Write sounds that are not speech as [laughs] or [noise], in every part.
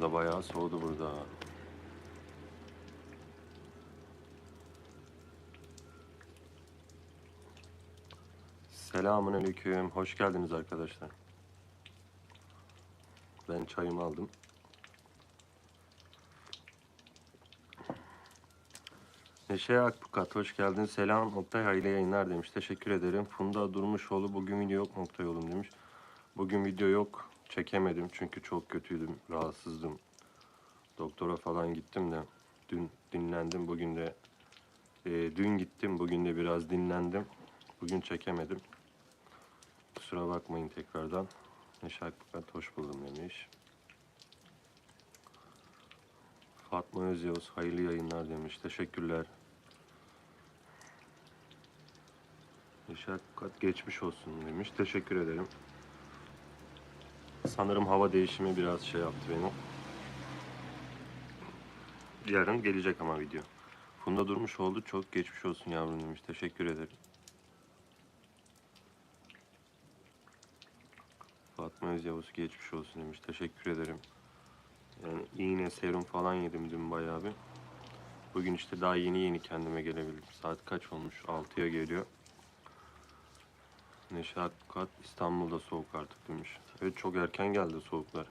da bayağı soğudu burada. Selamun aleyküm. Hoş geldiniz arkadaşlar. Ben çayımı aldım. Neşe Akbukat hoş geldin. Selam Oktay hayırlı yayınlar demiş. Teşekkür ederim. Funda Durmuşoğlu bugün video yok mu Oktay oğlum demiş. Bugün video yok. Çekemedim çünkü çok kötüydüm. Rahatsızdım. Doktora falan gittim de. Dün dinlendim. Bugün de e, dün gittim. Bugün de biraz dinlendim. Bugün çekemedim. Kusura bakmayın tekrardan. Neşe Akbukat hoş buldum demiş. Fatma Özyavuz hayırlı yayınlar demiş. Teşekkürler. Neşakat geçmiş olsun demiş. Teşekkür ederim. Sanırım hava değişimi biraz şey yaptı beni. Yarın gelecek ama video. Funda durmuş oldu. Çok geçmiş olsun yavrum demiş. Teşekkür ederim. Fatma Özyavuz geçmiş olsun demiş. Teşekkür ederim. Yani iğne, serum falan yedim dün bayağı bir. Bugün işte daha yeni yeni kendime gelebildim. Saat kaç olmuş? 6'ya geliyor. Neşe Kat İstanbul'da soğuk artık demiş. Evet çok erken geldi soğuklar.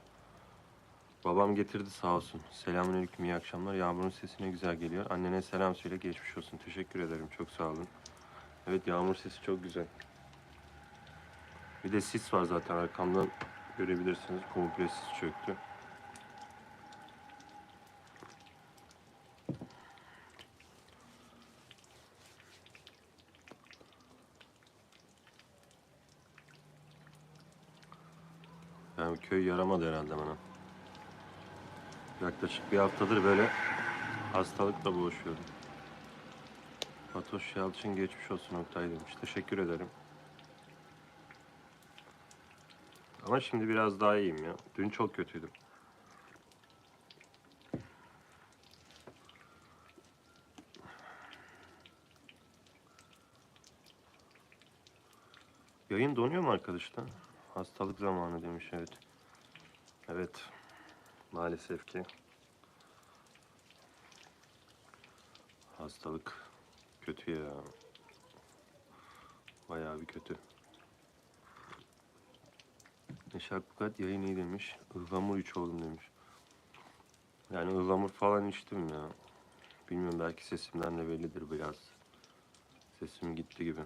Babam getirdi sağ olsun. Selamünaleyküm iyi akşamlar. Yağmurun sesi ne güzel geliyor. Annene selam söyle geçmiş olsun. Teşekkür ederim çok sağ olun. Evet yağmur sesi çok güzel. Bir de sis var zaten arkamdan görebilirsiniz. Komple sis çöktü. Köy yaramadı herhalde bana. Yaklaşık bir haftadır böyle hastalıkla boğuşuyordum. Fatoş Yalçın geçmiş olsun Oktay demiş. Teşekkür ederim. Ama şimdi biraz daha iyiyim ya. Dün çok kötüydüm. Yayın donuyor mu arkadaşlar? Hastalık zamanı demiş evet. Evet. Maalesef ki. Hastalık kötü ya. Bayağı bir kötü. Neşak Bukat yayın iyi demiş. Ihlamur iç oğlum demiş. Yani ıhlamur falan içtim ya. Bilmiyorum belki sesimden de bellidir biraz. Sesim gitti gibi.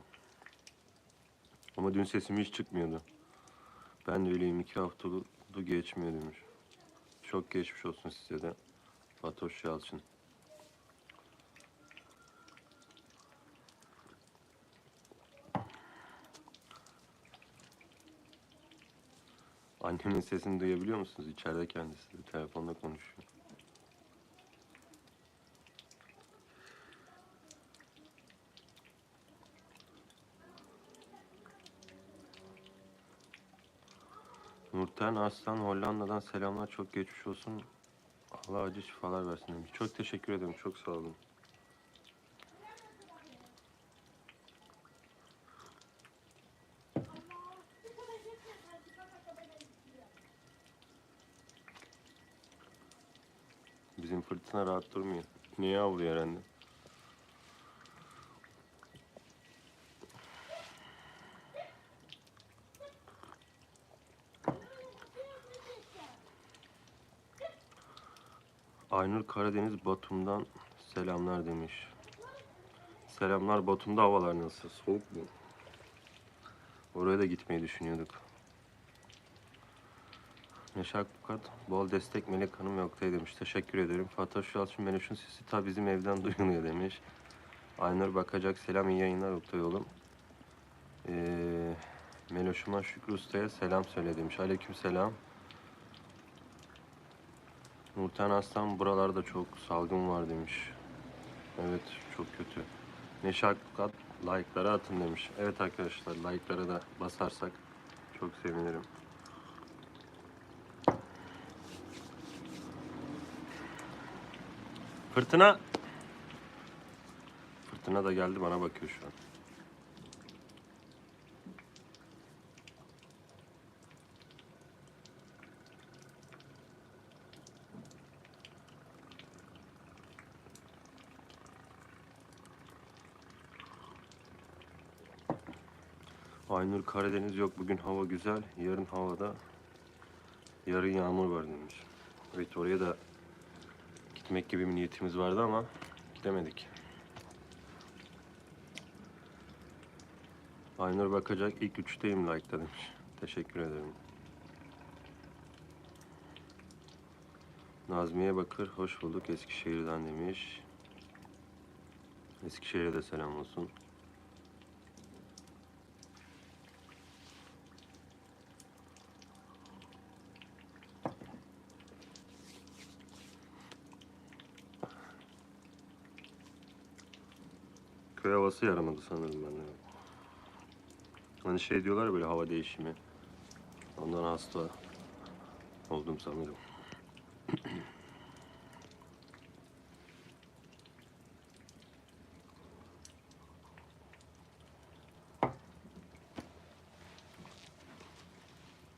Ama dün sesim hiç çıkmıyordu. Ben de öyleyim iki hafta oldu geçmiyor. Çok geçmiş olsun size de. Fatoş Yalçın. Annemin sesini duyabiliyor musunuz? İçeride kendisi de telefonda konuşuyor. Nurten Aslan Hollanda'dan selamlar çok geçmiş olsun. Allah acı şifalar versin demiş. Çok teşekkür ederim çok sağ olun. Bizim fırtına rahat durmuyor. Niye avlıyor herhalde? Aynur Karadeniz Batum'dan selamlar demiş. Selamlar Batum'da havalar nasıl? Soğuk mu? Oraya da gitmeyi düşünüyorduk. Neşak Bukat, bol destek Melek Hanım ve Oktay demiş. Teşekkür ederim. Fatih Yalçın Meloş'un sesi ta bizim evden [laughs] duyuluyor demiş. Aynur Bakacak, selam iyi yayınlar Oktay oğlum. Ee, Meloş'uma Şükrü Usta'ya selam söyle demiş. Aleyküm selam. Nurten Aslan buralarda çok salgın var demiş. Evet çok kötü. Neşak Bukat, like'lara atın demiş. Evet arkadaşlar like'lara da basarsak çok sevinirim. Fırtına. Fırtına da geldi bana bakıyor şu an. Aynur Karadeniz yok bugün hava güzel. Yarın havada yarın yağmur var demiş. Evet oraya da gitmek gibi bir niyetimiz vardı ama gidemedik. Aynur bakacak ilk üçteyim like'da demiş. Teşekkür ederim. Nazmiye Bakır hoş bulduk Eskişehir'den demiş. Eskişehir'e de selam olsun. Köy havası yaramadı sanırım ben de. Hani şey diyorlar böyle hava değişimi. Ondan hasta oldum sanırım.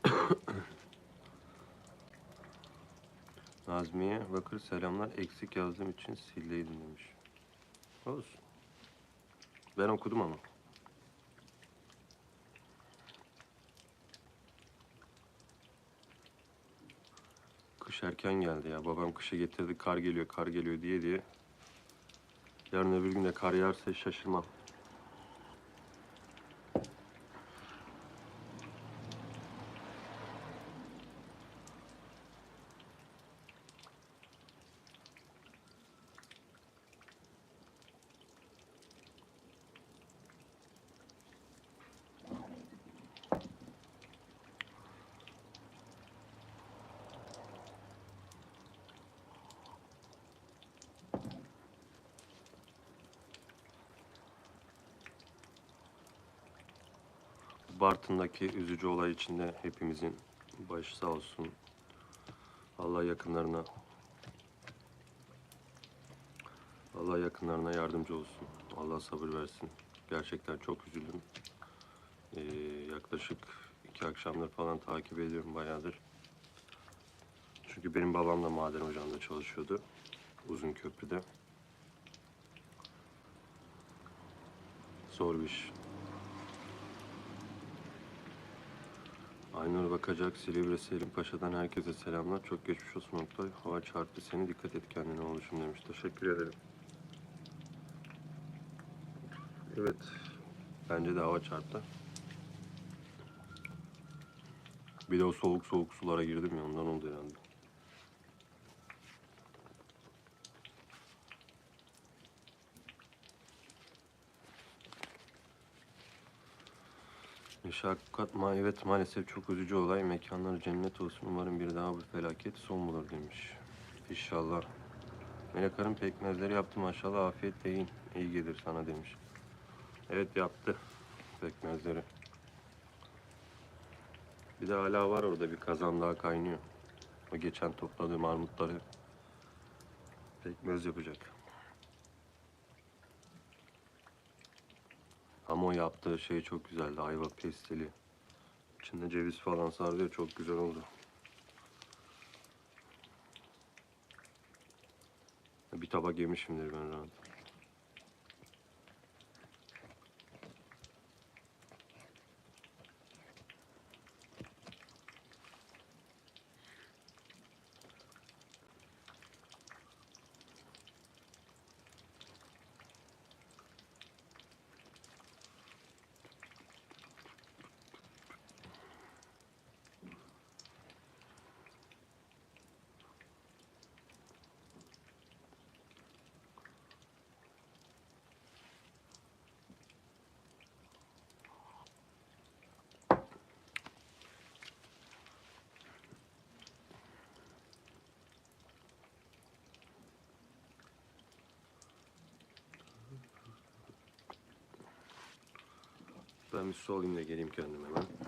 [coughs] Nazmiye Bakır selamlar. Eksik yazdığım için sildeydim demiş. Olsun. Ben okudum ama. Kış erken geldi ya. Babam kışı getirdi. Kar geliyor, kar geliyor diye diye. Yarın öbür gün de kar yağarsa şaşırmam. Bartın'daki üzücü olay içinde hepimizin başı sağ olsun. Allah yakınlarına Allah yakınlarına yardımcı olsun. Allah sabır versin. Gerçekten çok üzüldüm. Ee, yaklaşık iki akşamdır falan takip ediyorum bayağıdır. Çünkü benim babam da maden ocağında çalışıyordu. Uzun köprüde. Zor bir iş. Aynur Bakacak, Silivri Selim Paşa'dan herkese selamlar. Çok geçmiş olsun Oktay. Hava çarptı seni. Dikkat et kendine oluşum demiş. Teşekkür ederim. Evet. Bence de hava çarptı. Bir de o soğuk soğuk sulara girdim ya ondan oldu herhalde. Şakat evet maalesef çok üzücü olay. Mekanlar cennet olsun. Umarım bir daha bu felaket son bulur demiş. İnşallah. Melek Hanım pekmezleri yaptı maşallah afiyetle yiyin. İyi gelir sana demiş. Evet yaptı pekmezleri. Bir de hala var orada bir kazan daha kaynıyor. O geçen topladığım armutları pekmez yapacak. Ama o yaptığı şey çok güzeldi. Ayva pestili. İçinde ceviz falan sardı ya çok güzel oldu. Bir tabak yemişimdir ben rahat. Ben bir su alayım da geleyim kendim hemen.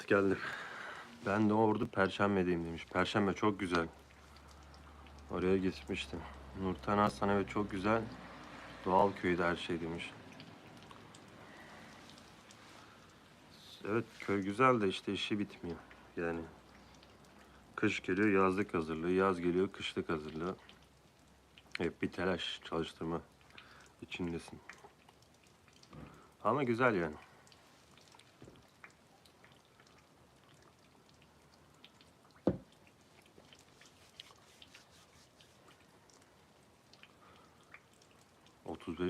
Evet geldim. Ben de orada Perşembe'deyim demiş. Perşembe çok güzel. Oraya gitmiştim. Nurten Hastane ve çok güzel. Doğal köyde her şey demiş. Evet köy güzel de işte işi bitmiyor. Yani kış geliyor yazlık hazırlığı, yaz geliyor kışlık hazırlığı. Hep bir telaş çalıştırma içindesin. Ama güzel yani.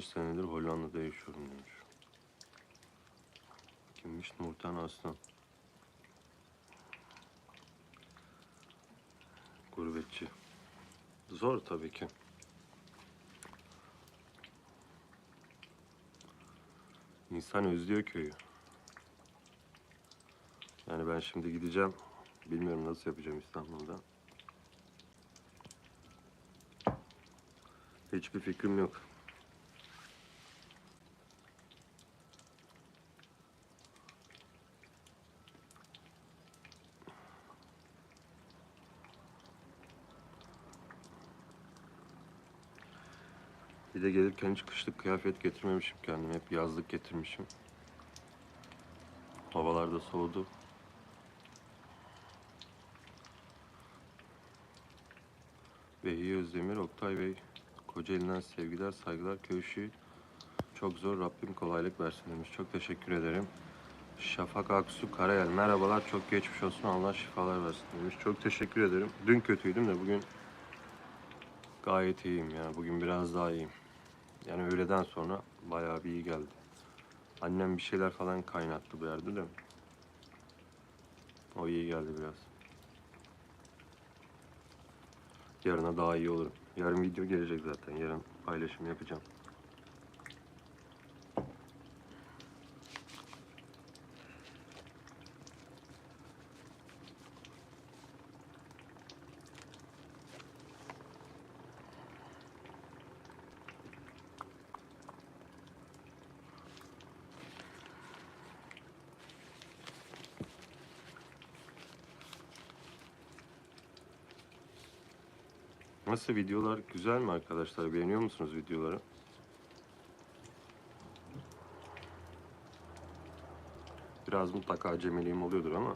...35 senedir Hollanda'da yaşıyorum demiş. Kimmiş Nurten Aslan? Gurbetçi. Zor tabii ki. İnsan özlüyor köyü. Yani ben şimdi gideceğim. Bilmiyorum nasıl yapacağım İstanbul'da. Hiçbir fikrim yok. Bir de gelirken hiç kışlık kıyafet getirmemişim kendim. Hep yazlık getirmişim. Havalar da soğudu. Vehi Özdemir, Oktay Bey, Kocaeli'nden sevgiler, saygılar. Köyüşü çok zor. Rabbim kolaylık versin demiş. Çok teşekkür ederim. Şafak Aksu Karayel. Merhabalar. Çok geçmiş olsun. Allah şifalar versin demiş. Çok teşekkür ederim. Dün kötüydüm de bugün gayet iyiyim ya. Bugün biraz daha iyiyim. Yani öğleden sonra bayağı bir iyi geldi. Annem bir şeyler falan kaynattı bu yerde de. O iyi geldi biraz. Yarına daha iyi olurum. Yarın video gelecek zaten. Yarın paylaşım yapacağım. Nasıl videolar güzel mi arkadaşlar? Beğeniyor musunuz videoları? Biraz mutlaka acemiliğim oluyordur ama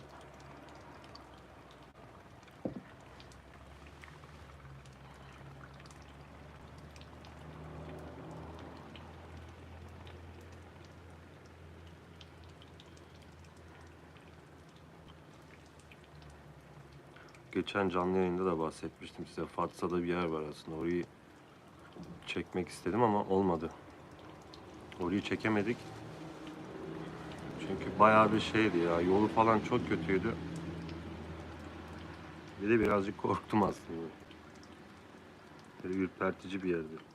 geçen canlı yayında da bahsetmiştim size. Fatsa'da bir yer var aslında. Orayı çekmek istedim ama olmadı. Orayı çekemedik. Çünkü bayağı bir şeydi ya. Yolu falan çok kötüydü. Bir de birazcık korktum aslında. Böyle ürpertici bir yerdi.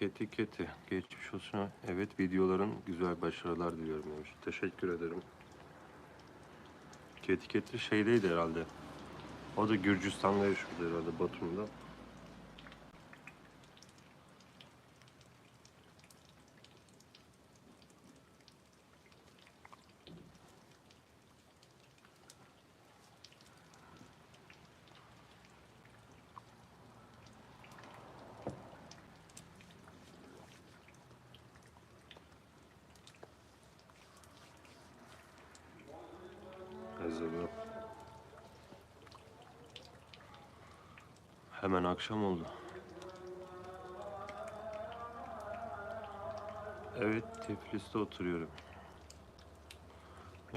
Keti keti. Geçmiş olsun. Evet videoların güzel başarılar diliyorum demiş. Teşekkür ederim. Keti keti şeydeydi herhalde. O da Gürcistan'da yaşıyordu herhalde Batum'da. Hazırlıyorum. Hemen akşam oldu. Evet, Tiflis'te oturuyorum.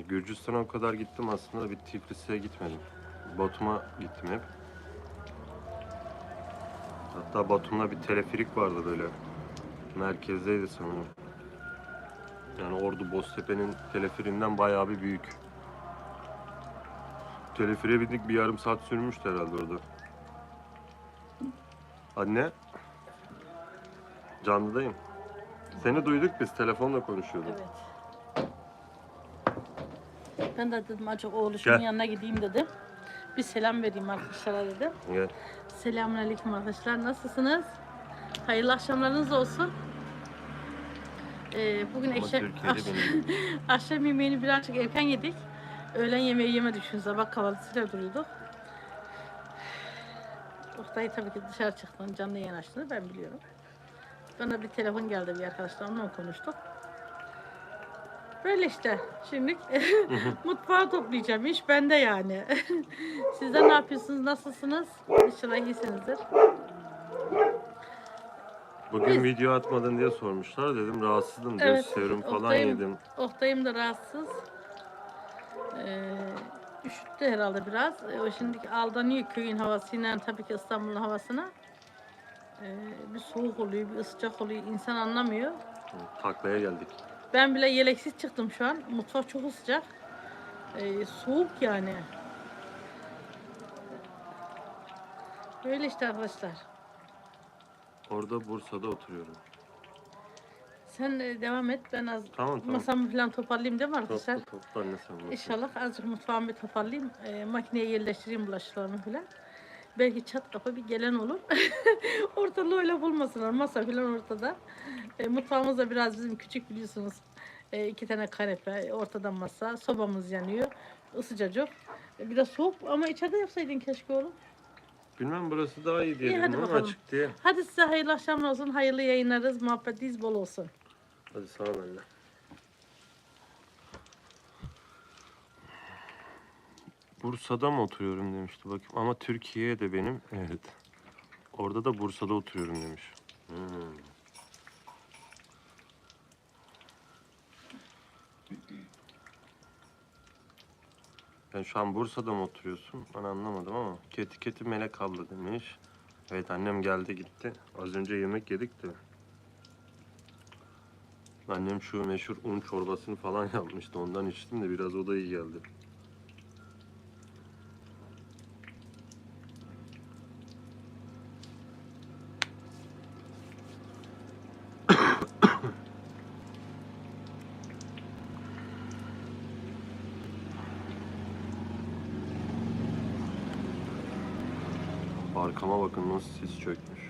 Gürcistan'a o kadar gittim aslında bir Tiflis'e gitmedim. Batum'a gittim hep. Hatta Batum'da bir teleferik vardı böyle. Merkezdeydi sanırım. Yani Ordu Boztepe'nin teleferiğinden bayağı bir büyük. Teleferiğe bindik bir yarım saat sürmüştü herhalde orada. Anne? Canlıdayım. Seni duyduk biz telefonla konuşuyorduk. Evet. Ben de dedim acaba oğluşumun Gel. yanına gideyim dedim. Bir selam vereyim arkadaşlara dedim. Gel. Selamünaleyküm arkadaşlar. Nasılsınız? Hayırlı akşamlarınız olsun. Ee, bugün Ama eşek, Türkiye'de benim. [laughs] akşam yemeğini birazcık erken yedik. Öğlen yemeği yemedik şu sabah kahvaltısıyla duruyorduk. Oktay tabii ki dışarı çıktığını, canlı yayın açtığını ben biliyorum. Bana bir telefon geldi bir arkadaşlarımla konuştuk. Böyle işte. Şimdi [laughs] mutfağı toplayacağım. İş bende yani. [laughs] Sizler ne yapıyorsunuz? Nasılsınız? İnşallah iyisinizdir. Bugün Biz- video atmadın diye sormuşlar. Dedim rahatsızdım diyor. Evet, Serum falan Oktay'ım- yedim. Oktay'ım da rahatsız. Ee, üşüttü herhalde biraz. Ee, o şimdiki aldanıyor köyün havasıyla tabii ki İstanbul'un havasına. Ee, bir soğuk oluyor, bir sıcak oluyor. İnsan anlamıyor. Taklaya geldik. Ben bile yeleksiz çıktım şu an. Mutfak çok sıcak. Ee, soğuk yani. Böyle işte arkadaşlar. Orada Bursa'da oturuyorum. Sen e, devam et. Ben az Tamam tamam. masamı falan toparlayayım değil mi arkadaşlar? Anne sen bunu. İnşallah azıcık mutfağımı bir toparlayayım. E, makineye yerleştireyim bulaşıklarımı falan. Belki çat kapı bir gelen olur. [laughs] Ortalığı öyle bulmasınlar. Masa falan ortada. E, mutfağımız da biraz bizim küçük biliyorsunuz. E, iki tane kanepe, ortadan masa, sobamız yanıyor. Isıcacık. E, bir de soğuk ama içeride yapsaydın keşke oğlum. Bilmem burası daha iyi diye İyi, dedim hadi ama bakalım. açık diye. Hadi size hayırlı akşamlar olsun. Hayırlı yayınlarız. Muhabbetiniz bol olsun. Hadi sağ ol anne. Bursa'da mı oturuyorum demişti bakayım. Ama Türkiye'de benim. Evet. Orada da Bursa'da oturuyorum demiş. Hmm. Ben şu an Bursa'da mı oturuyorsun? Ben anlamadım ama. Keti keti melek abla demiş. Evet annem geldi gitti. Az önce yemek yedik de. Annem şu meşhur un çorbasını falan [laughs] yapmıştı. Ondan içtim de biraz o da iyi geldi. [coughs] Arkama bakın nasıl sis çökmüş.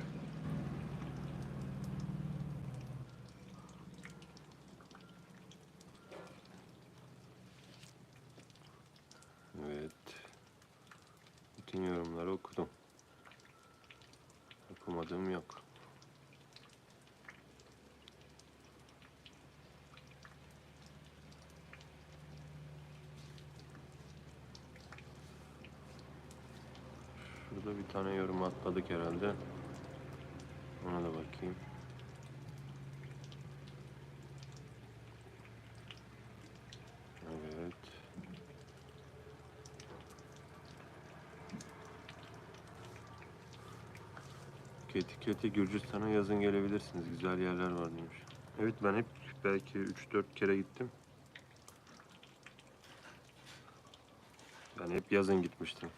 Evet. Bütün yorumları okudum. Okumadığım yok. Şurada bir tane yorum atladık herhalde. Ona da bakayım. Evet. Keti keti Gürcistan'a yazın gelebilirsiniz. Güzel yerler var demiş. Evet ben hep belki 3-4 kere gittim. Ben hep yazın gitmiştim.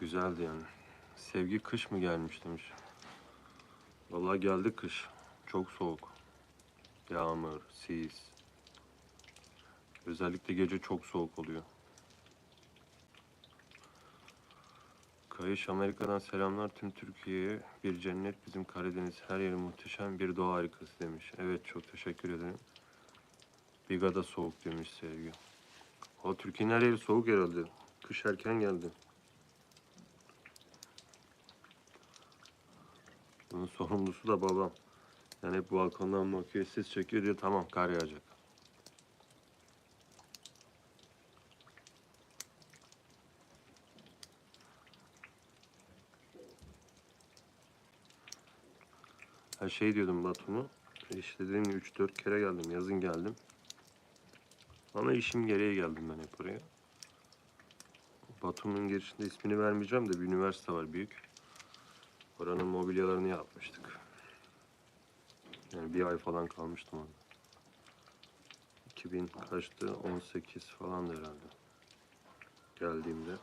Güzeldi yani. Sevgi kış mı gelmiş demiş. Vallahi geldi kış. Çok soğuk. Yağmur, sis. Özellikle gece çok soğuk oluyor. Kayış Amerika'dan selamlar tüm Türkiye'ye. Bir cennet bizim Karadeniz her yeri muhteşem bir doğa harikası demiş. Evet çok teşekkür ederim. Biga'da soğuk demiş Sevgi. O Türkiye'nin her yeri soğuk herhalde. Kış erken geldi. Bunun sorumlusu da babam. Yani hep balkondan bakıyor, ses çekiyor diyor tamam kar yağacak. Her şey diyordum Batum'u. İşte dediğim gibi 3-4 kere geldim. Yazın geldim. Ama işim gereği geldim ben hep buraya. Batum'un girişinde ismini vermeyeceğim de bir üniversite var büyük. Oranın mobilyalarını yapmıştık. Yani bir ay falan kalmıştım orada. 2000 kaçtı? 18 falan herhalde. Geldiğimde.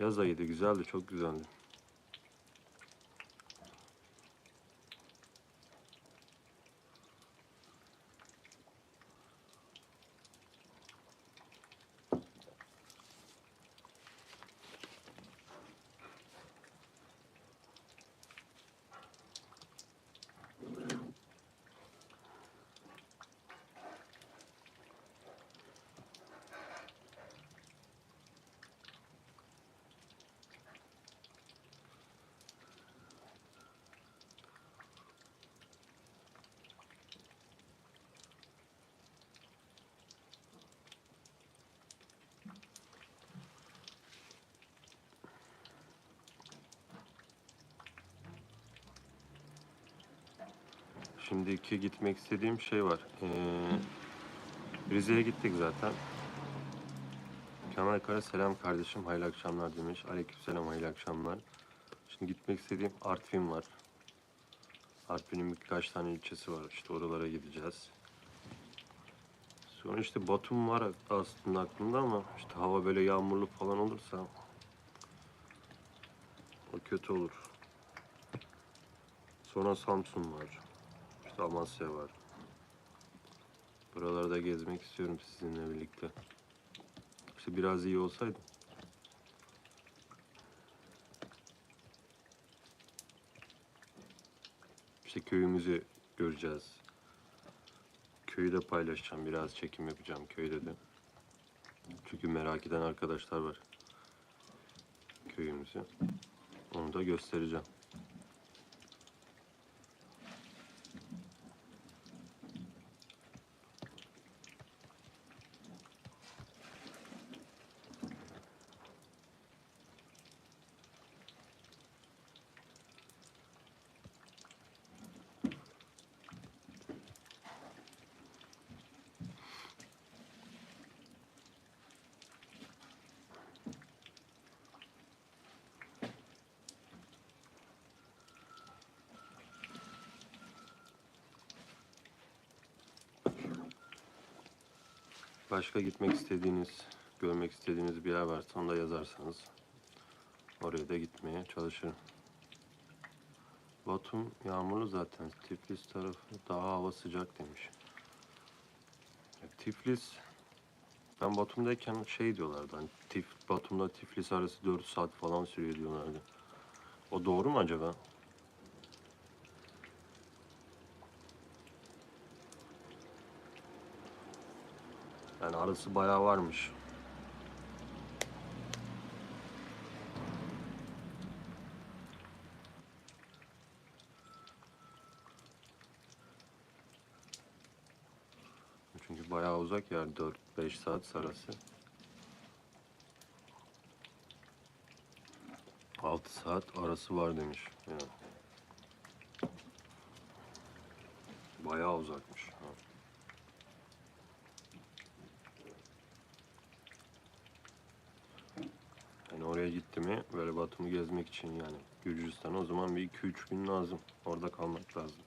Yaz ayıydı, güzeldi, çok güzeldi. Şimdiki gitmek istediğim şey var. Ee, Rize'ye gittik zaten. Kemal Kara selam kardeşim hayırlı akşamlar demiş. Aleykümselam hayırlı akşamlar. Şimdi gitmek istediğim Artvin var. Artvin'in birkaç tane ilçesi var. İşte oralara gideceğiz. Sonra işte Batum var aslında aklımda ama işte hava böyle yağmurlu falan olursa o kötü olur. Sonra Samsun var. Amasya var. Buralarda gezmek istiyorum sizinle birlikte. İşte biraz iyi olsaydı. İşte köyümüzü göreceğiz. Köyü de paylaşacağım. Biraz çekim yapacağım köyde de. Çünkü merak eden arkadaşlar var. Köyümüzü. Onu da göstereceğim. Başka gitmek istediğiniz, görmek istediğiniz bir yer varsa onu da yazarsanız oraya da gitmeye çalışırım. Batum yağmurlu zaten. Tiflis tarafı daha hava sıcak demiş. Tiflis ben Batum'dayken şey diyorlardı hani Tif, Batum'da Tiflis arası 4 saat falan sürüyor diyorlardı. O doğru mu acaba? Arası bayağı varmış. Çünkü bayağı uzak yer 4-5 saat arası. 6 saat arası var demiş. Yani. Bayağı uzakmış. Ha. Yani oraya gitti mi gezmek için yani Gürcistan'a o zaman bir 2-3 gün lazım. Orada kalmak lazım.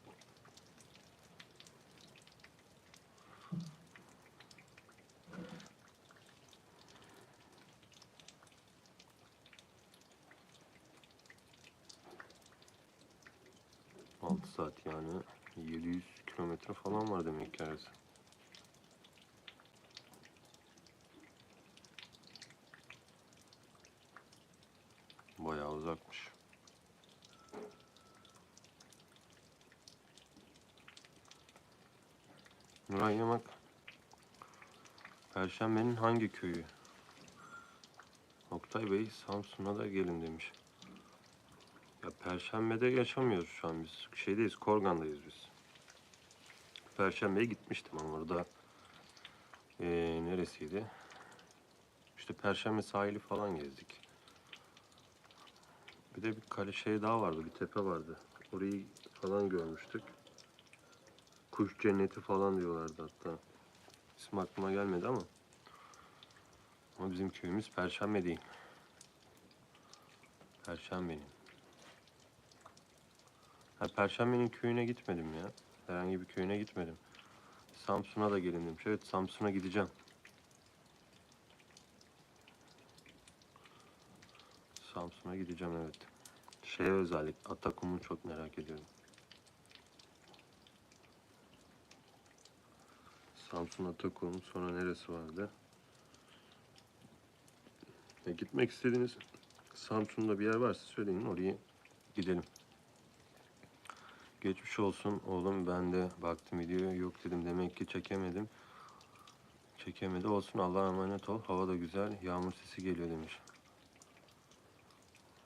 Altı saat yani 700 kilometre falan var demek ki arası. Bayağı uzakmış. Nuray Yamak Perşembenin hangi köyü? Oktay Bey Samsun'a da gelin demiş. Ya Perşembe'de yaşamıyoruz şu an biz. Şeydeyiz, Korgan'dayız biz. Perşembe'ye gitmiştim ama orada eee, neresiydi? İşte Perşembe sahili falan gezdik. Bir de bir kale şey daha vardı, bir tepe vardı. Orayı falan görmüştük. Kuş cenneti falan diyorlardı hatta. İsmi aklıma gelmedi ama. Ama bizim köyümüz Perşembe değil. Perşembe'nin. Ha, Perşembe'nin köyüne gitmedim ya. Herhangi bir köyüne gitmedim. Samsun'a da gelin demiş. Evet Samsun'a gideceğim. Samsun'a gideceğim evet. Şeye özellik Atakum'u çok merak ediyorum. Samsun Atakum sonra neresi vardı? E, gitmek istediğiniz Samsun'da bir yer varsa söyleyin oraya gidelim. Geçmiş olsun oğlum ben de baktım videoya yok dedim demek ki çekemedim. Çekemedi olsun Allah'a emanet ol. Hava da güzel. Yağmur sesi geliyor demiş.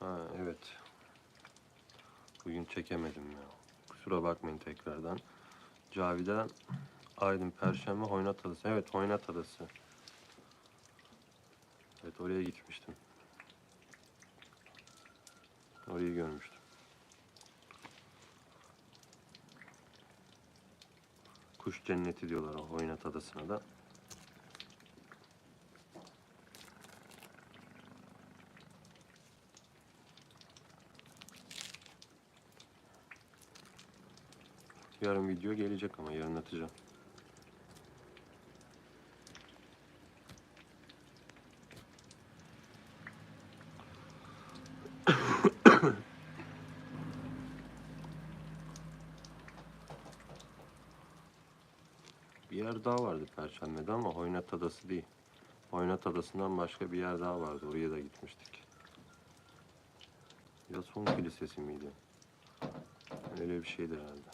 Ha evet. Bugün çekemedim ya. Kusura bakmayın tekrardan. Cavidan Aydın Perşembe Hoynat Adası. Evet Hoynat Adası. Evet oraya gitmiştim. Orayı görmüştüm. Kuş cenneti diyorlar o Hoynat Adası'na da. Yarın video gelecek ama yarın atacağım. [coughs] Bir yer daha vardı Perşembe'de ama Hoynat Adası değil. Hoynat Adası'ndan başka bir yer daha vardı. Oraya da gitmiştik. Ya son kilisesi miydi? Öyle bir şeydir herhalde.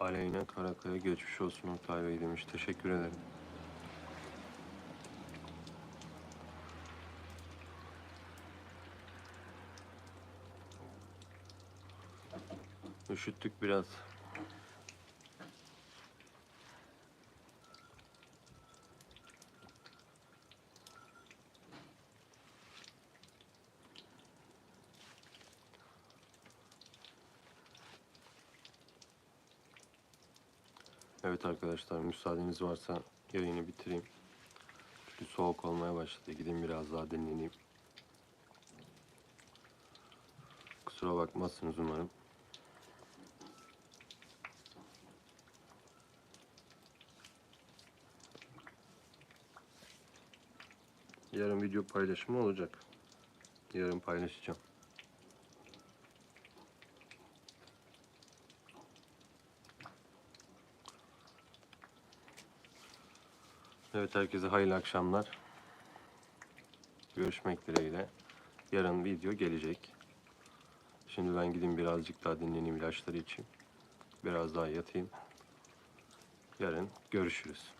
Aleyna Karakaya geçmiş olsun Oktay Bey demiş. Teşekkür ederim. Üşüttük biraz. Evet arkadaşlar müsaadeniz varsa yayını bitireyim. Çünkü soğuk olmaya başladı. Gideyim biraz daha dinleneyim. Kusura bakmazsınız umarım. Yarın video paylaşımı olacak. Yarın paylaşacağım. Evet herkese hayırlı akşamlar. Görüşmek dileğiyle. Yarın video gelecek. Şimdi ben gideyim birazcık daha dinleneyim ilaçları içeyim. Biraz daha yatayım. Yarın görüşürüz.